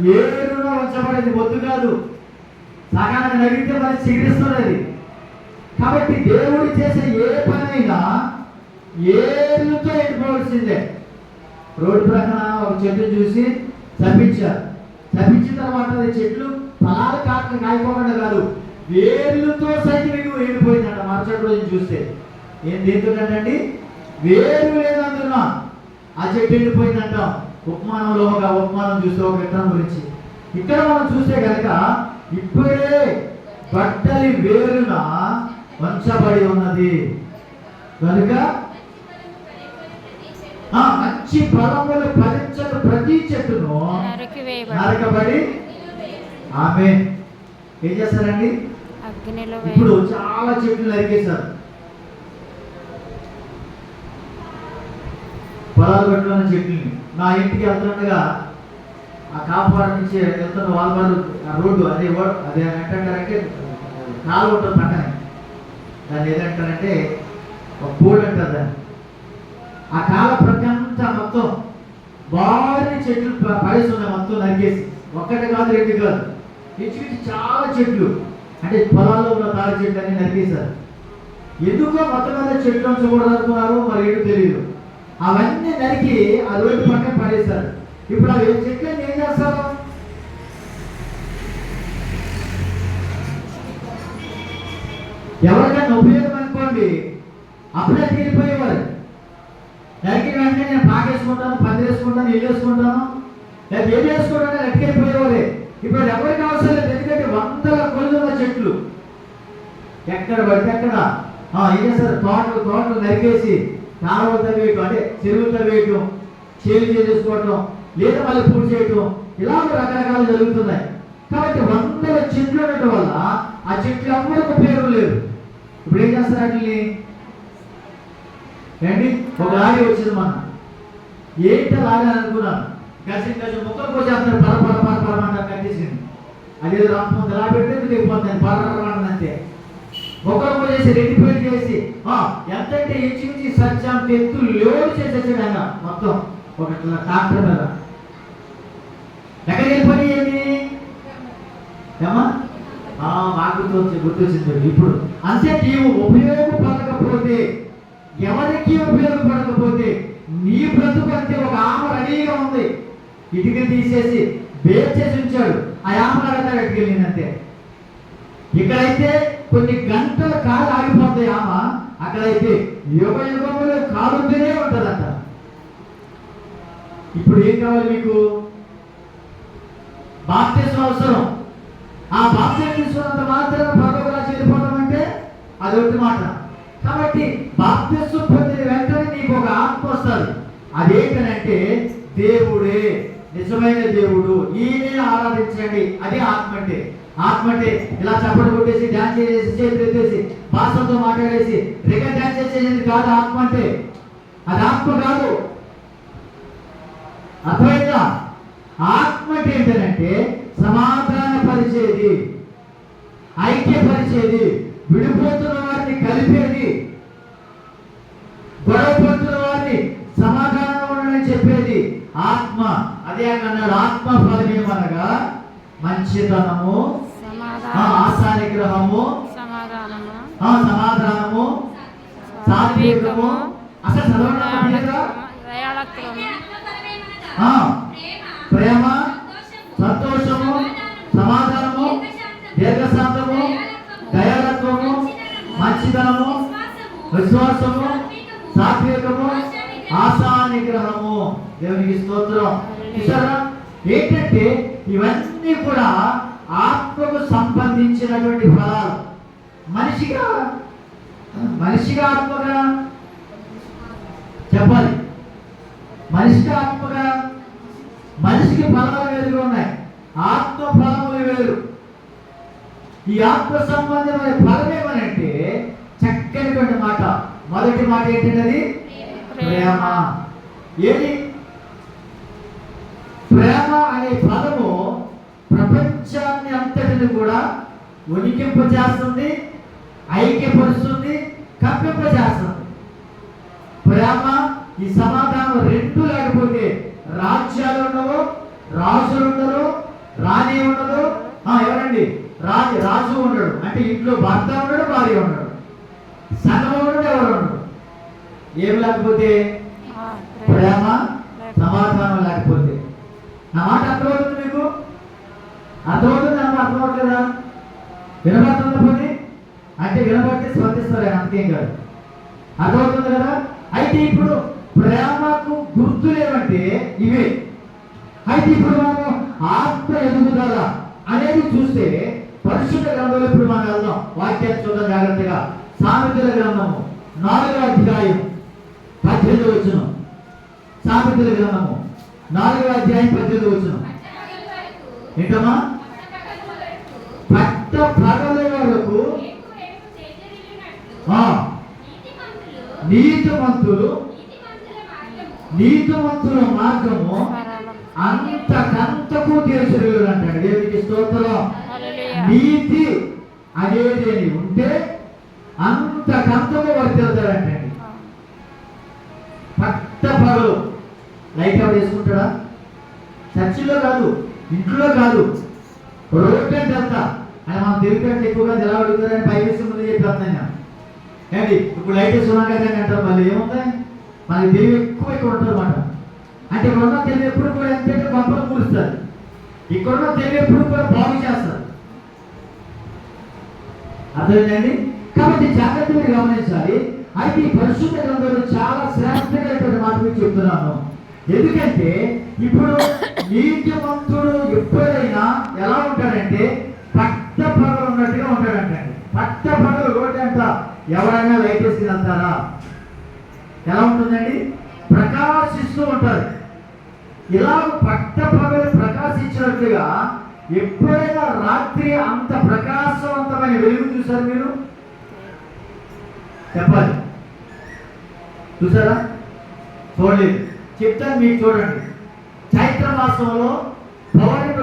ఏరులో ఉంచబడేది వద్దు కాదు. సగానికి నగితే మరి చిగురిస్తున్నది కాబట్టి దేవుడు చేసే ఏ పనైనా ఏరుతో ఎండిపోవలసిందే రోడ్డు ప్రక్కన ఒక చెట్టు చూసి చంపించారు. చంపించిన తర్వాత చెట్లు ఫలాలు కాక కాయకోకుండా కాదు వేర్లతో సైతం ఇవి ఎండిపోయిందంట. మరుసటి రోజు చూస్తే. ఏం దేంతోనండి వేరు లేదంటున్నా ఆ చెట్టు ఎండిపోయిందంటాం. ఉపమానంలో ఒక ఉపమానం చూస్తే ఒక విత్తనం గురించి. ఇక్కడ మనం చూస్తే కనుక ఇప్పుడే బట్టలి వేరున వంచబడి ఉన్నది. కనుక మంచి ఫలములు ఫలించని ప్రతి చెట్టును. నరకబడి ఆమె ఏం చేస్తారండి? ఇప్పుడు చాలా చెట్లు నరికేశారు. పొలాలు పెట్టుకున్న చెట్లని. నా ఇంటికి వెళ్తుండగా ఆ కాపురం నుంచి వెళ్తున్న వాళ్ళు ఆ రోడ్డు అదే అదే ఏంటంటారంటే కాలు ఉంటుంది పక్కనే. దాన్ని ఏదంటారంటే ఒక బోర్డు అంటారు దాన్ని. ఆ కాల ప్రకంతా మొత్తం భారీ చెట్లు పడేస్తున్నాయి మొత్తం నరికేసి ఒక్కటి కాదు రెండు కాదు. ఇచ్చి చాలా చెట్లు అంటే పొలాల్లో ఉన్న తాడి చెట్లు అన్ని నరికేశారు. ఎందుకో మొత్తం మీద చెట్లు ఉంచకూడదనుకున్నారు మరి ఏంటో తెలియదు. అవన్నీ నరికి ఆ రోడ్డు పక్కన పడేశారు. ఇప్పుడు అవి చెట్లను ఏం చేస్తారు? ఎవరికైనా ఉపయోగం అనుకోండి అప్పుడే తీరిపోయేవారు. నరికిన వెంటనే నేను పాకేసుకుంటాను పంది వేసుకుంటాను లేదా ఏం చేసుకుంటాను ఎట్టుకెళ్ళిపోయేవారే ఇప్పుడు ఎవరికి అవసరం లేదు ఎందుకంటే వందల కొలుదున్న చెట్లు. ఎక్కడ పడితే అక్కడ. ఆ, ఏం చేస్తారు? తోటలు తోటలు నరికేసి కాలువలు తవ్వేయటం అంటే చెరువులు తవ్వేయటం చేలు చేసుకోవటం లేదా మళ్ళీ పూజ చేయటం ఇలాంటి రకరకాలు జరుగుతున్నాయి కాబట్టి వందల చెట్లు ఉండటం వల్ల ఆ చెట్లు ఎవరికి ఉపయోగం లేదు ఇప్పుడు ఏం చేస్తారు వాటిని ఏంటి ఒక లారీ వచ్చింది మన ఏంటి లారీ అనుకున్నాను గజం గజం ముక్కలు పోసేస్తారు పర పర పర పర కట్టేసింది అదే రాకపోతే ఎలా పెడితే దిగిపోతుంది పర పర పర చేసి రెండు పేరు చేసి ఆ, ఎంతంటే ఇంచుమించి సత్యాంత ఎత్తు లోడ్ చేసేసాడు ఆయన మొత్తం ఒక ట్రాక్టర్ మీద ఎక్కడ వెళ్ళిపోయి ఏంది ఏమా మాకు గుర్తొచ్చింది ఇప్పుడు. అంతే నీవు ఉపయోగపడకపోతే ఎవరికి ఉపయోగపడకపోతే నీ బ్రతుకు అంతే ఒక ఆమె రెడీగా ఉంది. ఇటుక తీసేసి బేర్ చేసి ఉంచాడు. ఆ ఆమె అడతాడు ఎట్టుకెళ్ళింది ఇక్కడైతే కొన్ని గంటల కాలు ఆగిపోతాయి ఆమె? అక్కడైతే యుగ యుగంలో కాలుతూనే ఉంటుందంట. ఇప్పుడు ఏం కావాలి మీకు? బాప్తిసం అవసరం. ఆ బాప్తిసం తీసుకున్నంత మాత్రం పరలోకరా చేరిపోవడం అంటే అది ఒకటి మాట. కాబట్టి బాప్తిసం పొందిన వెంటనే నీకు ఒక ఆత్మ వస్తుంది. అదేంటనంటే దేవుడే నిజమైన దేవుడు. ఈయనే ఆరాధించండి. అదే ఆత్మ అంటే. ఆత్మ అంటే ఇలా చప్పటి కొట్టేసి డాన్స్ చేసేసి చేతులు ఎత్తేసి భాషలతో మాట్లాడేసి రిగర్ డాన్స్ చేసేది కాదు ఆత్మ అంటే. అది ఆత్మ కాదు. అర్థమైందా ఆత్మ అంటే ఏంటంటే సమాధాన పరిచేది ఐక్యపరిచేది విడిపోతున్న వారిని కలిపేది గొడవపడుతున్న వారిని సమాధానం ఉండని చెప్పేది ఆత్మ. అదే అన్నాడు ఆత్మ ఫలమేమనగా మంచితనము ఆ, సమాధానం ఆశానిగ్రహము సమాధానము సాత్వికము అసలు చదవడం ప్రేమ సంతోషము సమాధానము దీర్ఘశాంతము దయాలత్వము మంచితనము విశ్వాసము సాత్వికము ఆశా నిగ్రహము దేవునికి స్తోత్రం. చూసారా ఏంటంటే ఇవన్నీ కూడా ఆత్మకు సంబంధించినటువంటి ఫలాలు మనిషిగా మనిషిగా ఆత్మగా చెప్పాలి. మనిషికి ఆత్మగా మనిషికి ఫలాలు వేరుగా ఉన్నాయి. ఆత్మ ఫలములు వేరు. ఈ ఆత్మ సంబంధమైన ఫలం ఏమనంటే చక్కనిటువంటి మాట. మొదటి మాట ఏంటంటే ప్రేమ. ఏది? ప్రేమ అనే పదము ప్రపంచాన్ని అంతటిని కూడా ఉనికింపజేస్తుంది ఐక్యపరుస్తుంది కప్పింపజేస్తుంది. ప్రేమ ఈ సమాధానం రెండు లేకపోతే రాజ్యాలు ఉండవు రాజులు ఉండరు రాణి ఉండదు. ఆ, ఎవరండి? రాజు రాజు ఉండడు. అంటే ఇంట్లో భర్త ఉండడు భార్య ఉండడు. సంగం ఉండడు ఎవరు ఉండడు ఏం లేకపోతే ప్రేమ. సమాధానం లేకపోతే. నా మాట అర్థమవుతుంది మీకు అర్థమవుతుంది అన్న అర్థమవుతుందా వినబడుతుందా పోనీ అంటే వినబడితే స్పందిస్తారు అంతేం కాదు. అర్థమవుతుంది కదా? అయితే ఇప్పుడు ప్రేమకు గుర్తులు ఏమంటే ఇవే. అయితే ఇప్పుడు మనము ఆత్మ ఎదుగుదల అనేది చూస్తే పరిశుద్ధ గ్రంథంలో ఇప్పుడు మనం వెళ్దాం. వాక్యాన్ని చూద్దాం జాగ్రత్తగా. సామెతల గ్రంథము నాలుగో అధ్యాయం పద్దెనిమిది వచ్చిన సామెతల గ్రంథము నాలుగో అధ్యాయం పద్దెనిమిది వచ్చిన ఏంటమ్మా పగల వరకు ఆ, నీతిమంతులు నీతిమంతుల మార్గము అంతకంతకు తీర్చలేడు అంటాడు దేవునికి స్తోత్రం. హల్లెలూయా. నీతి అనేది అని ఉంటే అంతకంతకు వర్తిల్తాడంటండి పట్ట పగలు. లైట్ అవుట్ వేసుకుంటాడా? చర్చిలో కాదు ఇంట్లో కాదు. రోడ్ అంటే అంత అని మనం తిరుగుతుంటే ఎక్కువగా ఎలా అడుగుతారని పై విషయం ముందు చెప్పేస్తున్నాను ఏంటి? ఇప్పుడు లైట్ వేసుకున్నాం కదా అని అంటారు మళ్ళీ ఏముంది? మనకి తెలివి ఎక్కువ ఇక్కడ ఉంటుంది అన్నమాట అంటే ఇక్కడ ఉన్న తెలివి ఎప్పుడు కూడా ఎంత గొప్పలు కూలుస్తారు ఇక్కడ ఉన్న తెలివి ఎప్పుడు కూడా బాగు చేస్తారు. అర్థమైందండి? కాబట్టి జాగ్రత్త మీరు గమనించాలి. అయితే ఈ పరిశుద్ధ గ్రంథంలో చాలా శ్రేష్టమైనటువంటి మాట మీకు చెప్తున్నాను. ఎందుకంటే ఇప్పుడు నీతివంతుడు ఎప్పుడైనా ఎలా ఉంటాడంటే ఎవరైనా లైట్ వేసి వెళ్తారా? ఎలా ఉంటుందండి? ప్రకాశిస్తూ ఉంటారు. ఇలా పట్ట పగలు ప్రకాశించినట్లుగా ఎప్పుడైనా రాత్రి అంత ప్రకాశవంతమైన వెలుగు చూసారు మీరు? చెప్పాలి. చూసారా చూడలేదు. చెప్తాను మీకు చూడండి. చైత్ర మాసంలో పౌర్ణమి